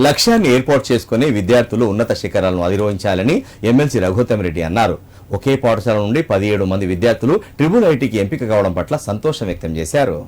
లక్ష్యాన్ని ఏర్పాటు చేసుకుని విద్యార్థులు ఉన్నత శిఖరాలను అధిరోహించాలని ఎమ్మెల్సీ రఘుత్తమ్ అన్నారు. ఒకే పాఠశాల నుండి పదిహేడు మంది విద్యార్థులు ట్రిబుల్ ఐటీకి ఎంపిక కావడం పట్ల సంతోషం వ్యక్తం చేశారు.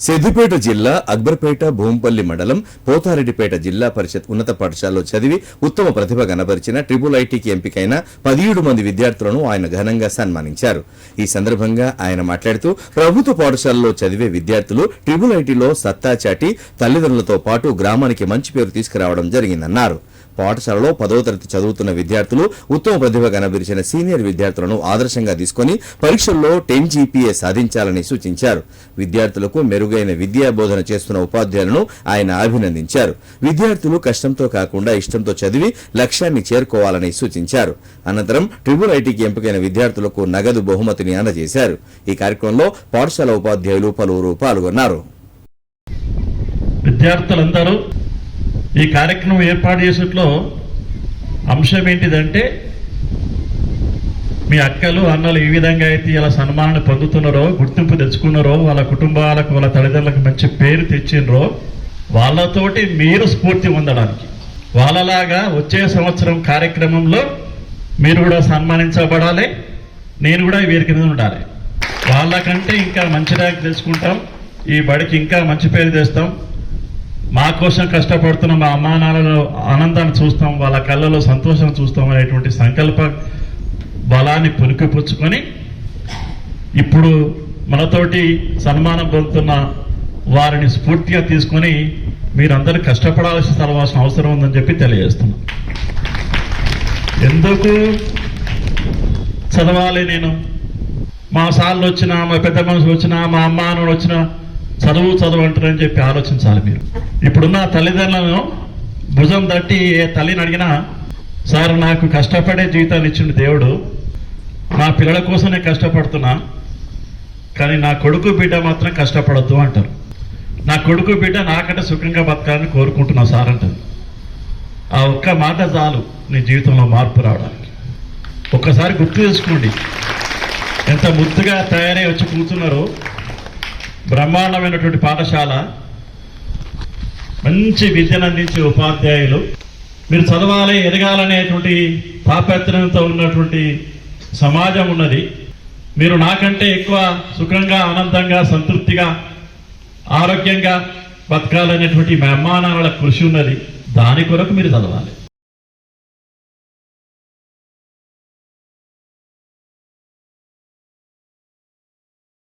సిద్దిపేట జిల్లా అక్బర్పేట భూంపల్లి మండలం పోతారెడ్డిపేట జిల్లా పరిషత్ ఉన్నత పాఠశాలలో చదివి ఉత్తమ ప్రతిభ కనబరిచిన ట్రిపుల్ ఐటీకి ఎంపికైన పదిహేడు మంది విద్యార్థులను ఆయన ఘనంగా సన్మానించారు. ఈ సందర్భంగా ఆయన మాట్లాడుతూ ప్రభుత్వ పాఠశాలలో చదివే విద్యార్థులు ట్రిపుల్ ఐటీలో సత్తా చాటి తల్లిదండ్రులతో పాటు గ్రామానికి మంచి పేరు తీసుకురావడం జరిగిందన్నారు. పాఠశాలలో పదవ తరగతి చదువుతున్న విద్యార్థులు ఉత్తమ ప్రతిభ కనబరిచిన సీనియర్ విద్యార్థులను ఆదర్శంగా తీసుకొని పరీక్షల్లో టెన్ జీపీఏ సాధించాలని సూచించారు. విద్యార్థులకు మెరుగైన విద్యా బోధన చేస్తున్న ఉపాధ్యాయులను ఆయన అభినందించారు. విద్యార్థులు కష్టంతో కాకుండా ఇష్టంతో చదివి లక్ష్యాన్ని చేరుకోవాలని సూచించారు. అనంతరం ట్రిబుల్ ఐటీకి ఎంపికైన విద్యార్థులకు నగదు బహుమతిని అందజేశారు. ఈ కార్యక్రమంలో పాఠశాల ఉపాధ్యాయులు పలువురు పాల్గొన్నారు. విద్యార్థులందరూ ఈ కార్యక్రమం ఏర్పాటు చేసేట్లో అంశం ఏంటిదంటే మీ అక్కలు అన్నలు ఏ విధంగా అయితే ఇలా సన్మానాన్ని పొందుతున్నారో గుర్తింపు తెచ్చుకున్నారో వాళ్ళ కుటుంబాలకు వాళ్ళ తల్లిదండ్రులకు మంచి పేరు తెచ్చిండ్రో వాళ్ళతోటి మీరు స్ఫూర్తి పొందడానికి. వాళ్ళలాగా వచ్చే సంవత్సరం కార్యక్రమంలో మీరు కూడా సన్మానించబడాలి నేను కూడా వీరి కింద ఉండాలి. వాళ్ళకంటే ఇంకా మంచి ర్యాంక్ తెలుసుకుంటాం ఈ బడికి ఇంకా మంచి పేరు తెస్తాం. మా కోసం కష్టపడుతున్న మా అమ్మానాన్నలో ఆనందాన్ని చూస్తాం వాళ్ళ కళ్ళలో సంతోషం చూస్తాం అనేటువంటి సంకల్ప బలాన్ని పుచ్చుకొని ఇప్పుడు మనతోటి సన్మానం పొందుతున్న వారిని స్ఫూర్తిగా తీసుకొని మీరందరూ కష్టపడాల్సి చదవాల్సిన అవసరం ఉందని చెప్పి తెలియజేస్తున్నాం. ఎందుకు చదవాలి నేను? మా సార్లు వచ్చినా మా పెద్ద మనుషులు వచ్చినా మా అమ్మ వచ్చినా చదువు చదువు అంటారని చెప్పి ఆలోచించాలి మీరు. ఇప్పుడున్న తల్లిదండ్రులను భుజం తట్టి ఏ తల్లిని అడిగినా సార్ నాకు కష్టపడే జీవితాన్ని ఇచ్చిండు దేవుడు. నా పిల్లల కోసమే కష్టపడుతున్నా. కానీ నా కొడుకు బిడ్డ మాత్రం కష్టపడద్దు అంటారు. నా కొడుకు బిడ్డ నాకంటే సుఖంగా బతకాలని కోరుకుంటున్నా సార్ అంటారు. ఆ ఒక్క మాట చాలు నీ జీవితంలో మార్పు రావడానికి. ఒక్కసారి గుర్తు చేసుకోండి. ఎంత ముద్దుగా తయారై వచ్చి కూర్చున్నారో బ్రహ్మాండమైనటువంటి పాఠశాల మంచి విద్యను అందించే ఉపాధ్యాయులు. మీరు చదవాలి ఎదగాలనేటువంటి తాపత్రయంతో ఉన్నటువంటి సమాజం ఉన్నది. మీరు నాకంటే ఎక్కువ సుఖంగా ఆనందంగా సంతృప్తిగా ఆరోగ్యంగా బతకాలనేటువంటి మెహమానాల కృషి ఉన్నది. దాని కొరకు మీరు చదవాలి.